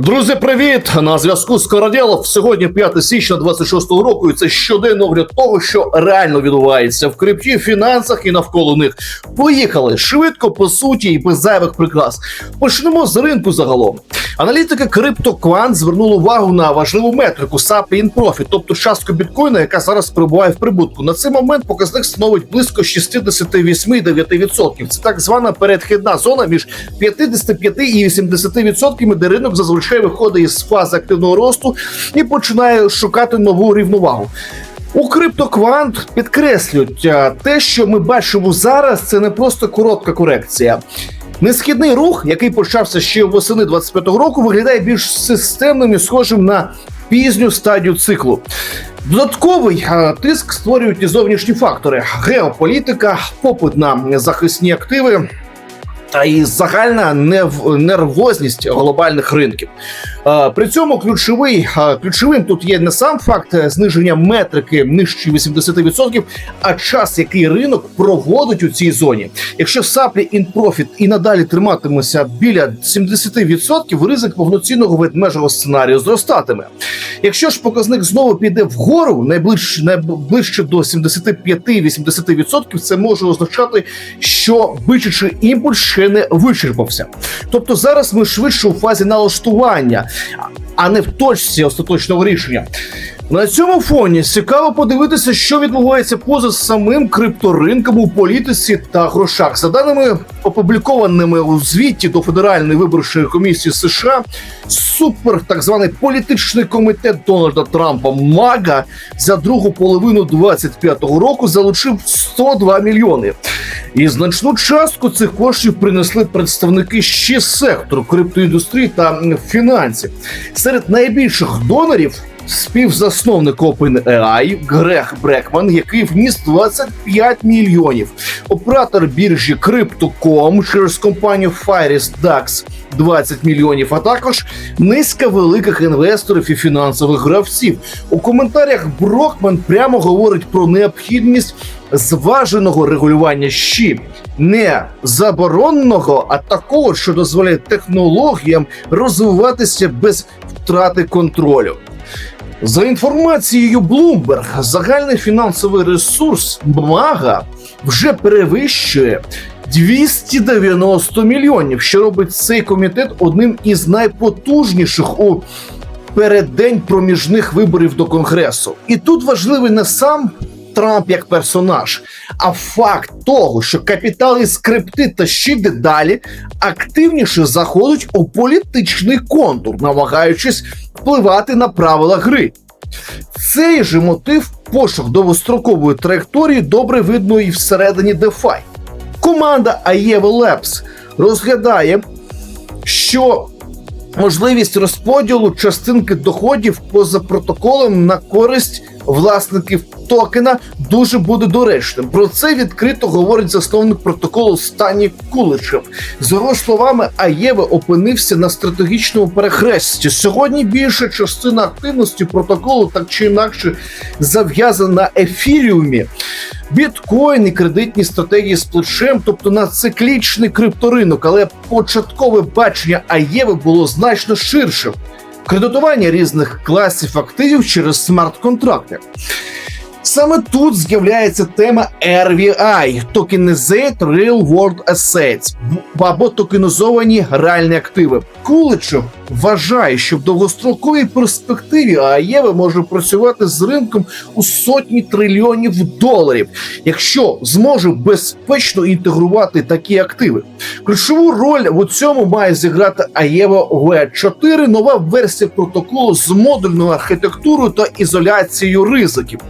Друзі, привіт! На зв'язку з Карадєлов. Сьогодні 5 січня 26-го року. І це щоденний огляд того, що реально відбувається в крипті, фінансах і навколо них. Поїхали швидко, по суті, і без зайвих прикрас. Почнемо з ринку загалом. Аналітики CryptoQuant звернули увагу на важливу метрику SAP in Profit, тобто частку біткоїна, яка зараз перебуває в прибутку. На цей момент показник становить близько 68,9%. Це так звана передхідна зона між 55 і 80%, де ринок зазвичай виходить із фази активного росту і починає шукати нову рівновагу. У CryptoQuant підкреслюють те, що ми бачимо зараз, це не просто коротка корекція. Несхідний рух, який почався ще восени 25-го року, виглядає більш системним і схожим на пізню стадію циклу. Додатковий тиск створюють і зовнішні фактори: геополітика, попит на захисні активи. Та і загальна нервозність глобальних ринків. При цьому ключовий ключовим тут є не сам факт е, зниження метрики нижче 80%, а час, який ринок проводить у цій зоні. Якщо саплі profit і надалі триматиметься біля 70%, ризик повноцінного ведмежого сценарію зростатиме. Якщо ж показник знову піде вгору, найближче, найближче до 75-80%, це може означати, що бичачий імпульс ще не вичерпався. Тобто зараз ми швидше у фазі налаштування, а не в точці остаточного рішення. На цьому фоні цікаво подивитися, що відбувається поза самим крипторинком у політиці та грошах. За даними опублікованими у звіті до Федеральної виборчої комісії США, супер так званий політичний комітет Дональда Трампа МАГА за другу половину 25-го року залучив 102 мільйони. І значну частку цих коштів принесли представники ще сектору криптоіндустрії та фінансів. Серед найбільших донорів співзасновник OpenAI Грег Брекман, який вніс 25 мільйонів. Оператор біржі Crypto.com через компанію Firis DAX 20 мільйонів, а також низка великих інвесторів і фінансових гравців. У коментарях Брокман прямо говорить про необхідність зваженого регулювання щі, не забороненого, а такого, що дозволяє технологіям розвиватися без втрати контролю. За інформацією Bloomberg, загальний фінансовий ресурс МАГА вже перевищує 290 мільйонів, що робить цей комітет одним із найпотужніших у переддень проміжних виборів до конгресу. І тут важливий не сам Трамп як персонаж, а факт того, що капітали скрипти та ще дедалі активніше заходять у політичний контур, намагаючись впливати на правила гри. Цей же мотив пошук довгострокової траєкторії добре видно і всередині DeFi. Команда Aeva Labs розглядає, що можливість розподілу частинки доходів поза протоколом на користь власників токена дуже буде доречним. Про це відкрито говорить засновник протоколу Стані Куличев. За його словами, Аєве опинився на стратегічному перехресті. Сьогодні більша частина активності протоколу так чи інакше зав'язана на ефіріумі. Біткоін і кредитні стратегії з плечем, тобто на циклічний крипторинок, але початкове бачення Аєви було значно ширшим. Кредитування різних класів активів через смарт-контракти. Саме тут з'являється тема RVI – Tokenized Real World Assets або токенізовані реальні активи. Куличев вважає, що в довгостроковій перспективі АЄВ може працювати з ринком у сотні трильйонів доларів, якщо зможе безпечно інтегрувати такі активи. Ключову роль у цьому має зіграти АЄВа V4, нова версія протоколу з модульною архітектурою та ізоляцією ризиків.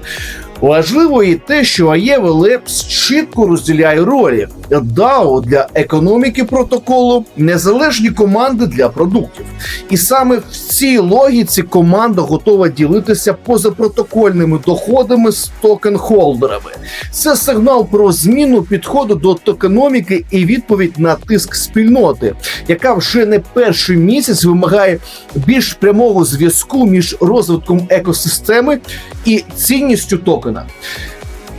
Важливо і те, що Аєва Лепс чітко розділяє ролі DAO для економіки протоколу, незалежні команди для продуктів. І саме в цій логіці команда готова ділитися позапротокольними доходами з токен-холдерами. Це сигнал про зміну підходу до токеноміки і відповідь на тиск спільноти, яка вже не перший місяць вимагає більш прямого зв'язку між розвитком екосистеми і цінністю токена.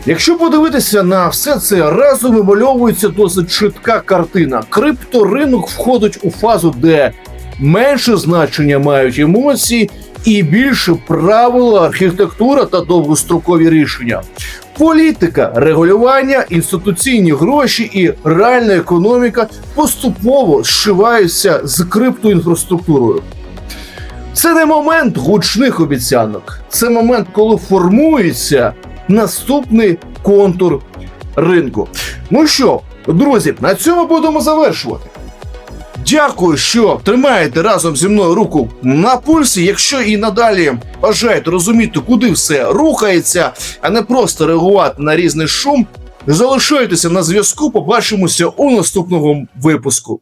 Якщо подивитися на все це разом вимальовується досить чітка картина. Крипторинок входить у фазу, де менше значення мають емоції і більше правила, архітектура та довгострокові рішення. Політика, регулювання, інституційні гроші і реальна економіка поступово зшиваються з криптоінфраструктурою. Це не момент гучних обіцянок, це момент, коли формується наступний контур ринку. Ну що, друзі, на цьому будемо завершувати. Дякую, що тримаєте разом зі мною руку на пульсі. Якщо і надалі бажаєте розуміти, куди все рухається, а не просто реагувати на різний шум, залишайтеся на зв'язку. Побачимося у наступному випуску.